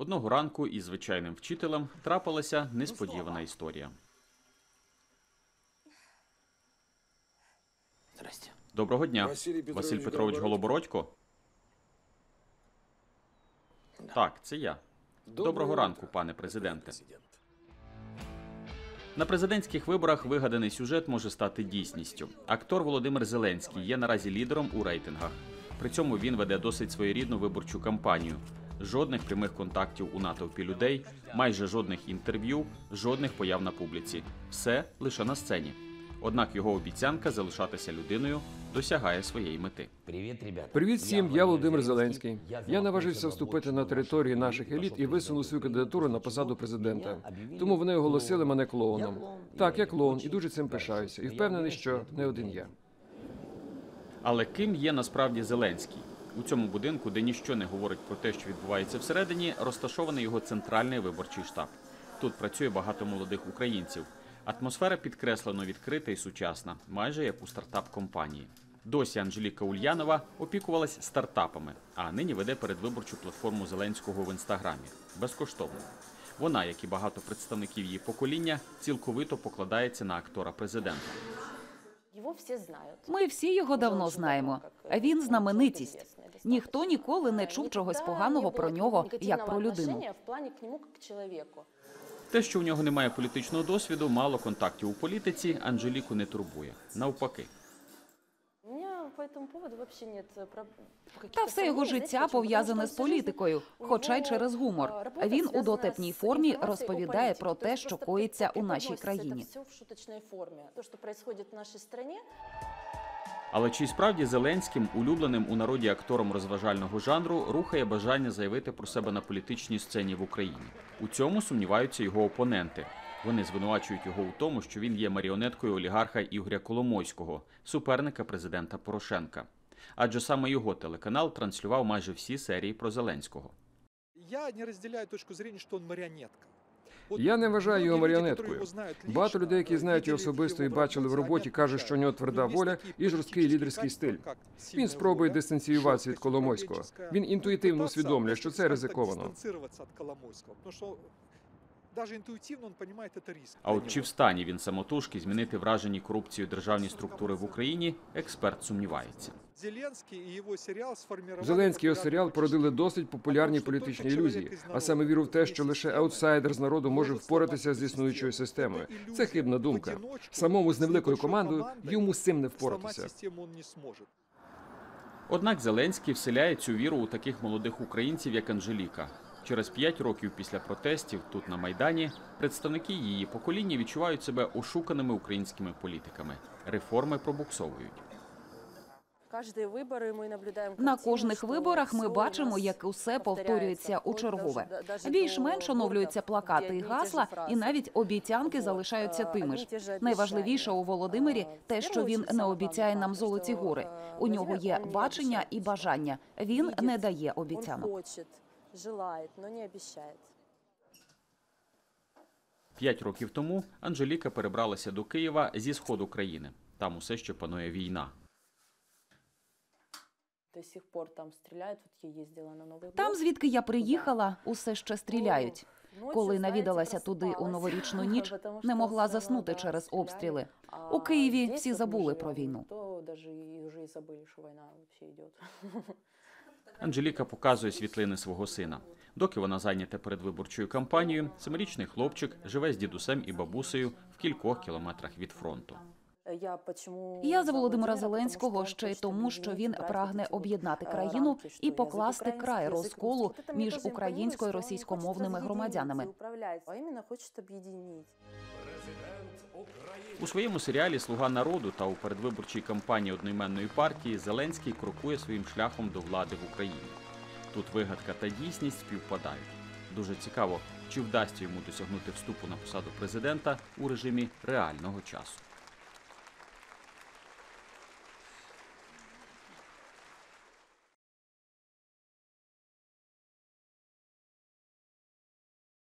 Одного ранку із звичайним вчителем трапилася несподівана історія. Здрасте. Доброго дня, Василь Петрович Голобородько. Так, це я. Доброго ранку, пане президенте. Президент. На президентських виборах вигаданий сюжет може стати дійсністю. Актор Володимир Зеленський є наразі лідером у рейтингах. При цьому він веде досить своєрідну виборчу кампанію. Жодних прямих контактів у натовпі людей, майже жодних інтерв'ю, жодних появ на публіці. Все лише на сцені. Однак його обіцянка залишатися людиною досягає своєї мети. Привіт, ребята. Привіт всім, я Володимир Зеленський. Я наважився вступити на території наших еліт і висунув свою кандидатуру на посаду президента. Тому вони оголосили мене клоуном. Так, я клоун і дуже цим пишаюся. І впевнений, що не один я. Але ким є насправді Зеленський? У цьому будинку, де ніщо не говорить про те, що відбувається всередині, розташований його центральний виборчий штаб. Тут працює багато молодих українців. Атмосфера підкреслено відкрита і сучасна, майже як у стартап-компанії. Досі Анжеліка Ульянова опікувалась стартапами, а нині веде передвиборчу платформу Зеленського в інстаграмі безкоштовно. Вона, як і багато представників її покоління, цілковито покладається на актора президента. Його всі знають. Ми всі його давно знаємо. А він знаменитість. Ніхто ніколи не чув чогось поганого про нього, як про людину. В. Те, що у нього немає політичного досвіду, мало контактів у політиці, Анжеліку не турбує. Навпаки. Про Та все його життя пов'язане з політикою, хоча й через гумор. Він у дотепній формі розповідає про те, що коїться у нашій країні. Але чи справді Зеленським, улюбленим у народі актором розважального жанру, рухає бажання заявити про себе на політичній сцені в Україні? У цьому сумніваються його опоненти. Вони звинувачують його у тому, що він є маріонеткою олігарха Ігоря Коломойського, суперника президента Порошенка. Адже саме його телеканал транслював майже всі серії про Зеленського. Я не разделяю точку зрения, что он марионетка. Я не вважаю його маріонеткою. Багато людей, які знають його особисто і бачили в роботі, кажуть, що у нього тверда воля і жорсткий лідерський стиль. Він спробує дистанціюватися від Коломойського. Він інтуїтивно усвідомлює, що це ризиковано. Даже интуитивно он понимает это риск. А от чи встані він самотужки змінити вражені корупцією державні структури в Україні, експерт сумнівається. Зеленський і його серіал Зеленський його серіал породили досить популярні політичні ілюзії, а саме віру в те, що лише аутсайдер з народу може впоратися з існуючою системою. Це хибна думка. Самому з невеликою командою йому з цим не впоратися. Однак Зеленський вселяє цю віру у таких молодих українців, як Анжеліка. Через п'ять років після протестів тут на майдані представники її покоління відчувають себе ошуканими українськими політиками. Реформи пробуксовують. На кожних виборах ми бачимо, як усе повторюється у чергове. Більш-менш оновлюються плакати і гасла, і навіть обіцянки залишаються тими ж. Найважливіше у Володимирі те, що він не обіцяє нам золоті гори. У нього є бачення і бажання. Він не дає обіцянок хочет, желает, но не обещает. П'ять років тому Анжеліка перебралася до Києва зі сходу країни. Там усе ще панує війна. До сих пор там стреляют. Вот я ездила на Новый Там, год. звідки я приїхала, усе ще стріляють. Ночью, Коли знаєте, навідалася туди у просипалась, новорічну ніч, потому що не могла все заснути равно, да, через стріляють. обстріли. А У Києві здесь всі вот мы забули живем, про війну. То даже и уже и забыли, что война вообще идет. Анжеліка показує світлини свого сина. Доки вона зайнята передвиборчою кампанією, семирічний хлопчик живе з дідусем і бабусею в кількох кілометрах від фронту. Я, за Володимира Зеленського ще й тому, що він прагне об'єднати країну і покласти край розколу між тоже українською і російськомовними громадянами. У своєму серіалі Слуга народу та у передвиборчій кампанії одноіменної партії Зеленський крокує своїм шляхом до влади в Україні. Тут вигадка та дійсність співпадають. Дуже цікаво, чи вдасться йому досягнути вступу на посаду президента у режимі реального часу.